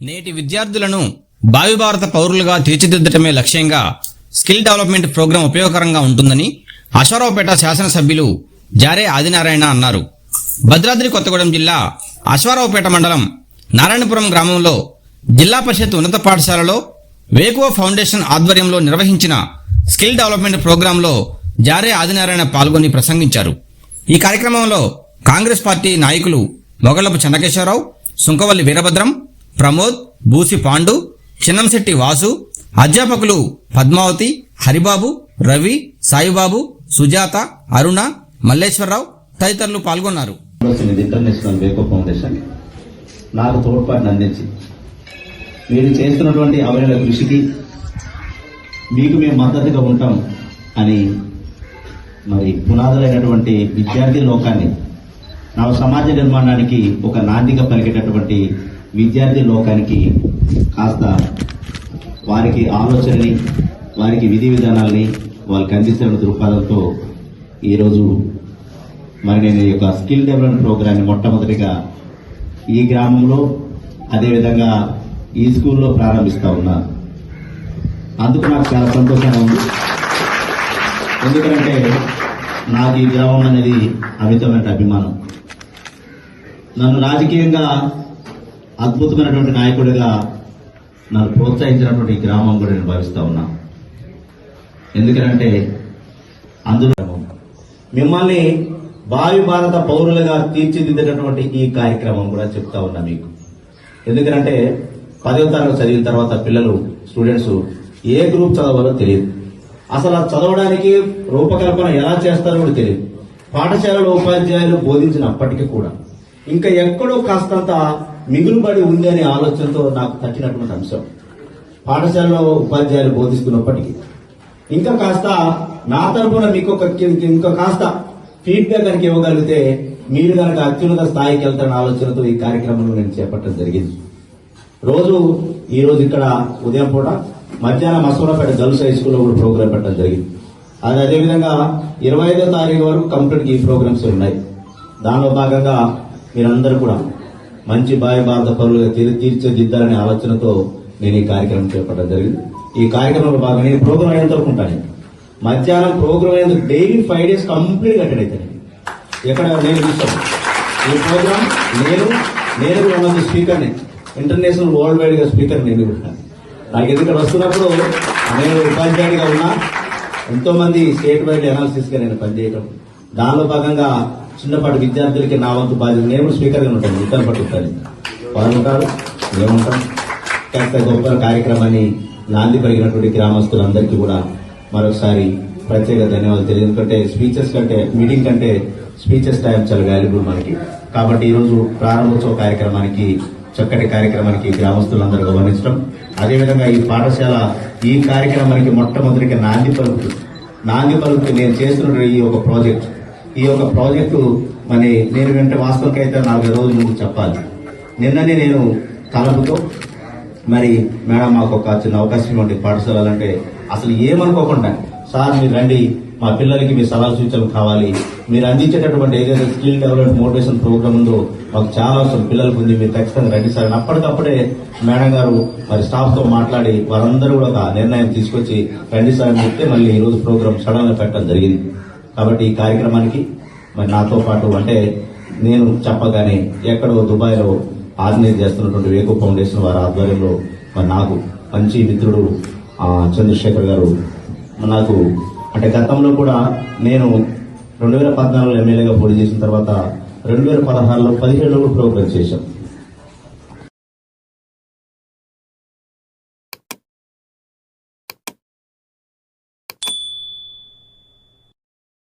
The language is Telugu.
నేటి విద్యార్థులను భావి భారత పౌరులుగా తీర్చిదిద్దటమే లక్ష్యంగా స్కిల్ డెవలప్మెంట్ ప్రోగ్రాం ఉపయోగకరంగా ఉంటుందని అశ్వరావుపేట శాసనసభ్యులు జారే ఆదినారాయణ అన్నారు. భద్రాద్రి కొత్తగూడెం జిల్లా అశ్వారావుపేట మండలం నారాయణపురం గ్రామంలో జిల్లా పరిషత్ ఉన్నత పాఠశాలలో వేకువ ఫౌండేషన్ ఆధ్వర్యంలో నిర్వహించిన స్కిల్ డెవలప్మెంట్ ప్రోగ్రాంలో జారే ఆదినారాయణ పాల్గొని ప్రసంగించారు. ఈ కార్యక్రమంలో కాంగ్రెస్ పార్టీ నాయకులు మొగలపు చెన్నకేశ్వరరావు సుంకవల్లి వీరభద్రం ప్రమోద్ బూసి పాండు చిన్నంశెట్టి వాసు అధ్యాపకులు పద్మావతి హరిబాబు రవి సాయిబాబు సుజాత అరుణ మల్లేశ్వరరావు తదితరులు పాల్గొన్నారు. International Wako foundation. నాకు తోడ్పాటును అందించి మీరు చేస్తున్నటువంటి అవయవ కృషికి మీకు మేము మద్దతుగా ఉంటాం అని మరి పునాదులైనటువంటి విద్యార్థి లోకాన్ని నవ సమాజ నిర్మాణానికి ఒక నాందిగా పలికేటటువంటి విద్యార్థి లోకానికి కాస్త వారికి ఆలోచనని వారికి విధి విధానాల్ని వాళ్ళకి అందిస్తున్న దృక్పథంతో ఈరోజు మరి నేను ఈ యొక్క స్కిల్ డెవలప్మెంట్ ప్రోగ్రామ్ని మొట్టమొదటిగా ఈ గ్రామంలో అదేవిధంగా ఈ స్కూల్లో ప్రారంభిస్తూ ఉన్నా. అందుకు నాకు చాలా సంతోషంగా ఉంది. ఎందుకంటే నాకు ఈ గ్రామం అనేది అమితమైన అభిమానం. నన్ను రాజకీయంగా అద్భుతమైనటువంటి నాయకుడిగా నన్ను ప్రోత్సహించినటువంటి గ్రామం కూడా నేను భావిస్తా ఉన్నా. ఎందుకంటే అందులో మిమ్మల్ని భావి భారత పౌరులుగా తీర్చిదిద్దేటటువంటి ఈ కార్యక్రమం కూడా చెప్తా ఉన్నా మీకు. ఎందుకంటే పదవ తరగతి చదివిన తర్వాత పిల్లలు స్టూడెంట్స్ ఏ గ్రూప్ చదవాలో తెలియదు. అసలు చదవడానికి రూపకల్పన ఎలా చేస్తారో కూడా తెలియదు. పాఠశాలలో ఉపాధ్యాయులు బోధించినప్పటికీ కూడా ఇంకా ఎక్కడో కాస్తంత మిగులుబడి ఉంది అనే ఆలోచనతో నాకు తట్టినటువంటి అంశం. పాఠశాలలో ఉపాధ్యాయులు బోధిస్తున్నప్పటికీ. ఇంకా కాస్త నా తరఫున మీకు ఒక ఇంకా కాస్త ఫీడ్బ్యాక్ కనుక ఇవ్వగలిగితే మీరు కనుక అత్యున్నత స్థాయికి వెళ్తారన్న ఆలోచనతో ఈ కార్యక్రమంలో నేను చేపట్టడం జరిగింది. రోజు ఈరోజు ఇక్కడ ఉదయం పూట మధ్యాహ్నం మసూరాపేట గర్ల్స్ హై స్కూల్లో కూడా ప్రోగ్రాం పెట్టడం జరిగింది. అది అదేవిధంగా ఇరవై ఐదో తారీఖు వరకు కంప్లీట్ ఈ ప్రోగ్రామ్స్ ఉన్నాయి. దానిలో భాగంగా మీరందరూ కూడా మంచి బావి భారత పౌరులుగా తీర్ తీర్చిదిద్దాలనే ఆలోచనతో నేను ఈ కార్యక్రమం చేపట్టడం జరిగింది. ఈ కార్యక్రమంలో భాగంగా నేను ప్రోగ్రామ్ అయ్యేంత వరకు ఉంటాను మధ్యాహ్నం ప్రోగ్రామ్ అయ్యేందుకు daily five days complete attend అవుతాను ఎక్కడ నేను చూస్తాను. ఈ ప్రోగ్రామ్ నేను నేను కూడా ఉన్న స్పీకర్ని. ఇంటర్నేషనల్ వరల్డ్ వైడ్గా స్పీకర్ నేను కూడా నాకు ఎందుకంటే వస్తున్నప్పుడు నేను ఉపాధ్యాయుడిగా ఉన్నా ఎంతో మంది స్టేట్ వైడ్ అనాలిసిస్గా నేను పనిచేయటం. దానిలో భాగంగా చిన్నపాటి విద్యార్థులకి నా వంతు బాధ్యత. నేను స్పీకర్గా స్పీకర్గా ఉంటాను ఇద్దరు పట్టుకుంటాను వాళ్ళు ఉంటారు మేముంటాం కాస్త గొప్ప కార్యక్రమాన్ని నాంది పెరిగినటువంటి గ్రామస్తులందరికీ కూడా మరొకసారి ప్రత్యేక ధన్యవాదాలు తెలియదు. ఎందుకంటే స్పీచెస్ కంటే మీటింగ్ కంటే స్పీచెస్ టైం చాలా వాల్యుబుల్ మనకి. కాబట్టి ఈరోజు ప్రారంభోత్సవ కార్యక్రమానికి చక్కటి కార్యక్రమానికి గ్రామస్తులందరూ గమనించడం. అదేవిధంగా ఈ పాఠశాల ఈ కార్యక్రమానికి మొట్టమొదటిగా నాంది పలుకు నాంది పలుకు నేను చేస్తున్న ఈ ఒక ప్రాజెక్ట్. ఈ యొక్క ప్రాజెక్టు మరి నేను వెంట వాస్తవకైతే అయితే నాలుగు రోజులు ముందు చెప్పాలి. నిన్ననే నేను తలపుతో మరి మేడం మాకు ఒక చిన్న అవకాశం ఇవ్వండి పాఠశాలలు అంటే అసలు ఏమనుకోకుండా సార్ మీరు రండి. మా పిల్లలకి మీ సలహా సూచనలు కావాలి. మీరు అందించేటటువంటి ఏదైతే స్కిల్ డెవలప్మెంట్ మోటివేషన్ ప్రోగ్రామ్ ఉందో మాకు చాలా అవసరం పిల్లలకు ఉంది. మీరు ఖచ్చితంగా రండి సార్. అని అప్పటికప్పుడే మేడం గారు మరి స్టాఫ్తో మాట్లాడి వారందరూ కూడా ఒక నిర్ణయం తీసుకొచ్చి రండి సార్ అని చెప్తే మళ్ళీ ఈరోజు రోజు ప్రోగ్రామ్ సడన్ పెట్టడం జరిగింది. కాబట్టి ఈ కార్యక్రమానికి మరి నాతో పాటు అంటే నేను చెప్పగానే ఎక్కడో దుబాయ్లో ఆర్గనైజ్ చేస్తున్నటువంటి వేకు ఫౌండేషన్ వారి ఆధ్వర్యంలో మరి నాకు మంచి మిత్రుడు చంద్రశేఖర్ గారు నాకు అంటే గతంలో కూడా నేను రెండు వేల పద్నాలుగులో ఎమ్మెల్యేగా పోటీ చేసిన తర్వాత రెండు వేల పదహారులో పదిహేడులో కూడా ప్రోగ్రామ్ చేశాం